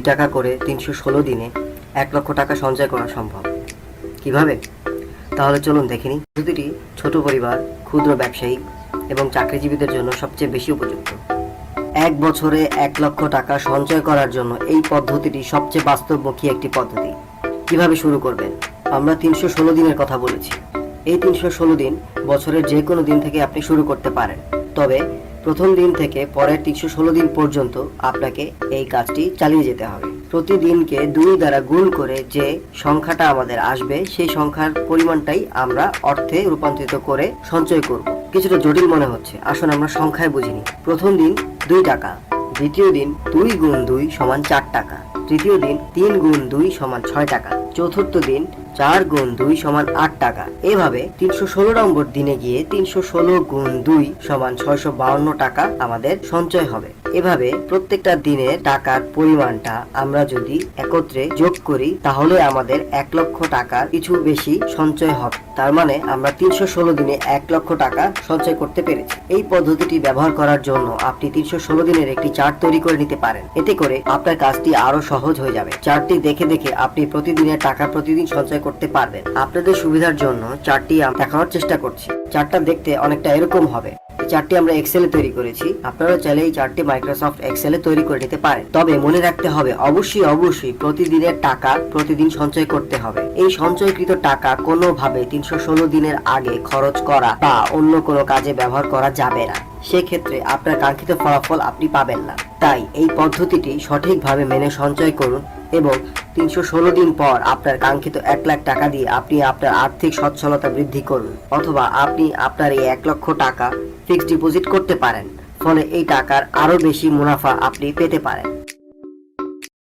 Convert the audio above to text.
টাকা করে তিনশো ষোলো দিনে এক লক্ষ টাকা সঞ্চয় করা সম্ভব। কীভাবে? তাহলে চলুন দেখে নিই পদ্ধতিটি ছোট পরিবার, ক্ষুদ্র ব্যবসায়ী এবং চাকরিজীবীদের জন্য সবচেয়ে বেশি উপযুক্ত। এক বছরে এক লক্ষ টাকা সঞ্চয় করার জন্য এই পদ্ধতিটি সবচেয়ে বাস্তবমুখী একটি পদ্ধতি। কীভাবে শুরু করবেন? আমরা তিনশো ষোলো দিনের কথা বলেছি। এই তিনশো ষোলো দিন বছরের যে কোনো দিন থেকে আপনি শুরু করতে পারেন। তবে প্রথম দিন থেকে পরের তিনশো ষোলো দিন পর্যন্ত আপনাকে এই কাজটি চালিয়ে যেতে হবে। প্রতিদিনকে দুই দ্বারা গুণ করে যে সংখ্যাটা আমাদের আসবে, সেই সংখ্যার পরিমাণটাই আমরা অর্থে রূপান্তরিত করে সঞ্চয় করব। কিছুটা জটিল মনে হচ্ছে। আসলে আমরা সংখ্যায় বুঝিনি প্রথম দিন দুই টাকা, দ্বিতীয় দিন দুই গুণ দুই সমান চার টাকা। তৃতীয় দিন তিন গুণ দুই সমান ছয় টাকা। চতুর্থ দিন চার গুণ দুই সমান আট টাকা। এভাবে তিনশো ষোলো নম্বর দিনে গিয়ে তিনশো ষোলো গুণ দুই সমান ছয়শো বাউন্ন টাকা আমাদের সঞ্চয় হবে। এভাবে প্রত্যেকটা দিনে টাকার পরিমাণটা আমরা যদি একত্রে যোগ করি, তাহলে আমাদের এক লক্ষ টাকার কিছু বেশি সঞ্চয় হবে। তার মানে আমরা তিনশো ষোলো দিনে এক লক্ষ টাকা সঞ্চয় করতে পেরেছি। এই পদ্ধতিটি ব্যবহার করার জন্য আপনি তিনশো ষোলো দিনের একটি চার্ট তৈরি করে নিতে পারেন। এতে করে আপনার কাজটি আরও সহজ হয়ে যাবে। চার্টটি দেখে দেখে আপনি প্রতিদিনের টাকা প্রতিদিন সঞ্চয় করতে পারবেন। আপনাদের সুবিধার জন্য চার্টটি দেখানোর চেষ্টা করছি। চার্টটা দেখতে অনেকটা এরকম হবে। চার্টটি আমরা এক্সেলে তৈরি করেছি। আপনারা চাইলে এই চার্টটি মাইক্রোসফট এক্সেলে তৈরি করে নিতে পারেন। তবে মনে রাখতে হবে, অবশ্যই অবশ্যই প্রতিদিনের টাকা প্রতিদিন সঞ্চয় করতে হবে। এই সঞ্চয়কৃত টাকা কোনোভাবে তিনশো ষোলো দিনের আগে খরচ করা বা অন্য কোনো কাজে ব্যবহার করা যাবে না। সেক্ষেত্রে আপনার কাঙ্ক্ষিত ফলাফল আপনি পাবেন না। তাই এই পদ্ধতিটি সঠিকভাবে মেনে সঞ্চয় করুন এবং তিনশো ষোলো দিন পর আপনার কাঙ্ক্ষিত এক লাখ টাকা দিয়ে আপনি আপনার আর্থিক সচ্ছলতা বৃদ্ধি করুন। অথবা আপনি আপনার এই এক লক্ষ টাকা ফিক্সড ডিপোজিট করতে পারেন। ফলে এই টাকার আরও বেশি মুনাফা আপনি পেতে পারেন।